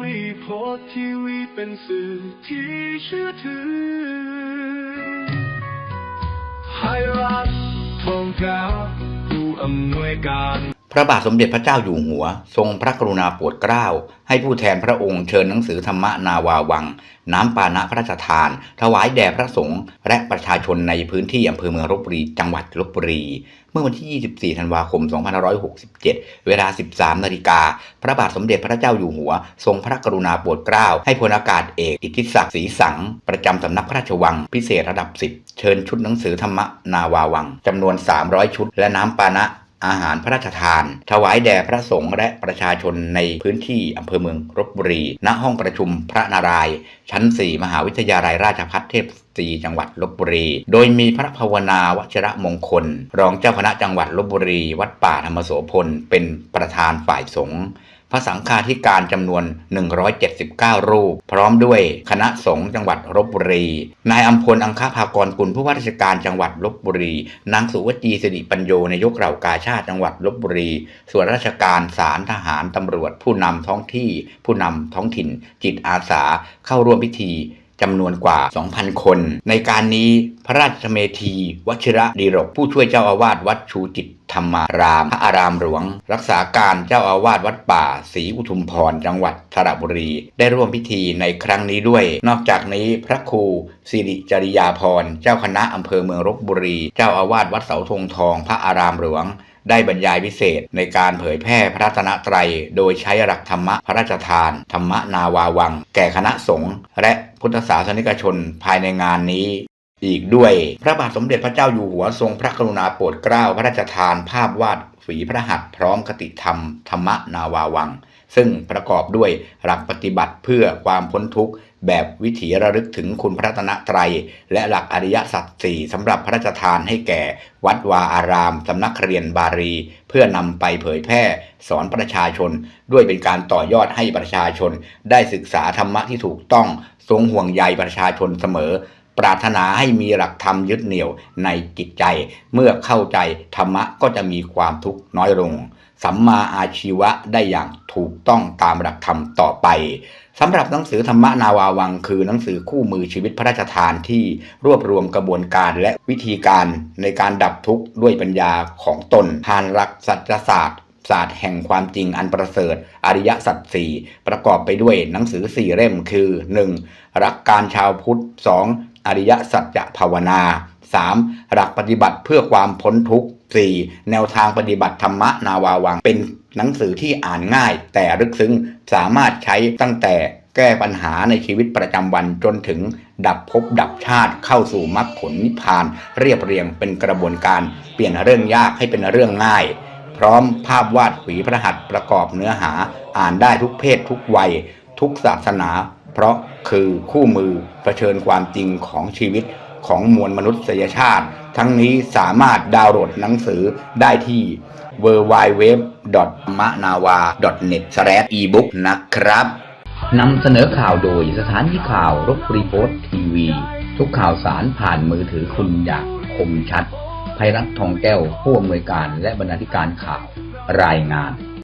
วีโพสทีวีเป็นสื่อที่เชื่อถือไทยรัฐทองกาผู้อำนวยการ พระบาทสมเด็จพระเจ้าอยู่หัว ทรงพระกรุณาโปรดเกล้า ให้ผู้แทนพระองค์เชิญหนังสือธรรมนาวาวัง น้ำปานะพระราชทาน ถวายแด่พระสงฆ์และประชาชนในพื้นที่อำเภอเมืองลบบุรี จังหวัดลบบุรี เมื่อวันที่ 24 ธันวาคม 2567 เวลา 13 นาฬิกา พระบาทสมเด็จพระเจ้าอยู่หัว ทรงพระกรุณาโปรดเกล้า ให้พลอากาศเอกอิทธิศักดิ์ศรีสัง ประจำสำนักพระราชวัง พิเศษระดับ 10 เชิญชุดหนังสือธรรมนาวาวังจำนวน 300 ชุด และน้ำปานะ อาหารพระราชทาน ถวายแด่พระสงฆ์และประชาชนในพื้นที่อำเภอเมืองลบบุรี ณ ห้องประชุมพระนารายณ์ชั้น 4 มหาวิทยาลัยราชภัฏเทพสตรีจังหวัดลบบุรี โดยมีพระภาวนาวชิระมงคล รองเจ้าคณะจังหวัดลบบุรี วัดป่าธรรมโสพล เป็นประธานฝ่ายสงฆ์ พระสังฆาธิการจำนวน 179 รูป พร้อมด้วยคณะสงฆ์จังหวัดลบบุรี นายอัมพลอังคภากรกุลผู้ว่าราชการจังหวัดลบบุรี นางสุวจีสิริปัญโยนายกเหล่ากาชาติจังหวัดลบบุรี ส่วนราชการศาลทหารตำรวจ ผู้นำท้องที่ ผู้นำท้องถิ่น จิตอาสาเข้าร่วมพิธี จำนวนกว่า 2,000 คน ในการนี้พระราชเมธีวชิระดีรก ผู้ช่วยเจ้าอาวาสวัดชูจิตธรรมาราม พระอารามหลวง รักษาการเจ้าอาวาสวัดป่าศรีอุทุมพร จังหวัดสระบุรี ได้ร่วมพิธีในครั้งนี้ด้วย นอกจากนี้พระครูสิริจริยาพร เจ้าคณะอำเภอเมืองลบบุรี เจ้าอาวาสวัดเสาธงทอง พระอารามหลวง ได้บรรยายพิเศษในการเผยแพร่พระรัตนตรัย โดยใช้หลักธรรมะพระราชทาน ธรรมนาวาวัง แก่คณะสงฆ์และพุทธศาสนิกชนภายในงานนี้อีกด้วยพระบาทสมเด็จพระเจ้าอยู่หัวทรงพระกรุณาโปรดเกล้าพระราชทาน ภาพวาดฝีพระหัตถ์พร้อมคติธรรม ธรรมนาวาวัง ซึ่งประกอบด้วยหลักปฏิบัติเพื่อความพ้นทุกข์ แบบวิถีระลึกถึงคุณพระรัตนตรัยและหลักอริยสัจสี่สำหรับพระราชทานให้แก่วัดวาอารามสำนักเรียนบาลี เพื่อนำไปเผยแพร่สอนประชาชน ด้วยเป็นการต่อยอดให้ประชาชน ได้ศึกษาธรรมะที่ถูกต้องทรงห่วงใยประชาชนเสมอ ปรารถนาให้มีหลักธรรมยึดเหนี่ยวในจิตใจ เมื่อเข้าใจธรรมะก็จะมีความทุกข์น้อยลง สัมมาอาชีวะได้อย่างถูกต้องตามหลักธรรมต่อไปสำหรับหนังสือธรรมนาวาวังคือหนังสือคู่มือชีวิตพระราชทานที่รวบรวมกระบวนการและวิธีการในการดับทุกข์ด้วยปัญญาของตนผ่านหลักสัจศาสตร์ศาสตร์แห่งความจริงอันประเสริฐ อริยสัจสี่ประกอบไปด้วยหนังสือสี่เล่มคือ 1. หลักการชาวพุทธ 2. อริยสัจภาวนา 3. หลักปฏิบัติเพื่อความพ้นทุกข์ 4. แนวทางปฏิบัติธรรมนาวาวัง เป็นหนังสือที่อ่านง่าย แต่ลึกซึ้งสามารถใช้ตั้งแต่แก้ปัญหาในชีวิตประจำวันจนถึงดับภพดับชาติเข้าสู่มรรคผลนิพพาน เรียบเรียงเป็นกระบวนการ เปลี่ยนเรื่องยากให้เป็นเรื่องง่าย พร้อมภาพวาดฝีพระหัตถ์ประกอบเนื้อหา อ่านได้ทุกเพศทุกวัย ทุกศาสนา เพราะคือคู่มือเผชิญความจริงของชีวิตของมวลมนุษยชาติ ทั้งนี้สามารถดาวน์โหลดหนังสือได้ที่ w w w m a n a w a n e t e b o o k นะครับนำเสนอข่าวโดยสถานีข่าวรบรีโพสทีวี ทุกข่าวสารผ่านมือถือคุณอย่างคมชัดภัยรัฐทองแก้วผู้อำนวยการและบรรณาธิการข่าวรายงาน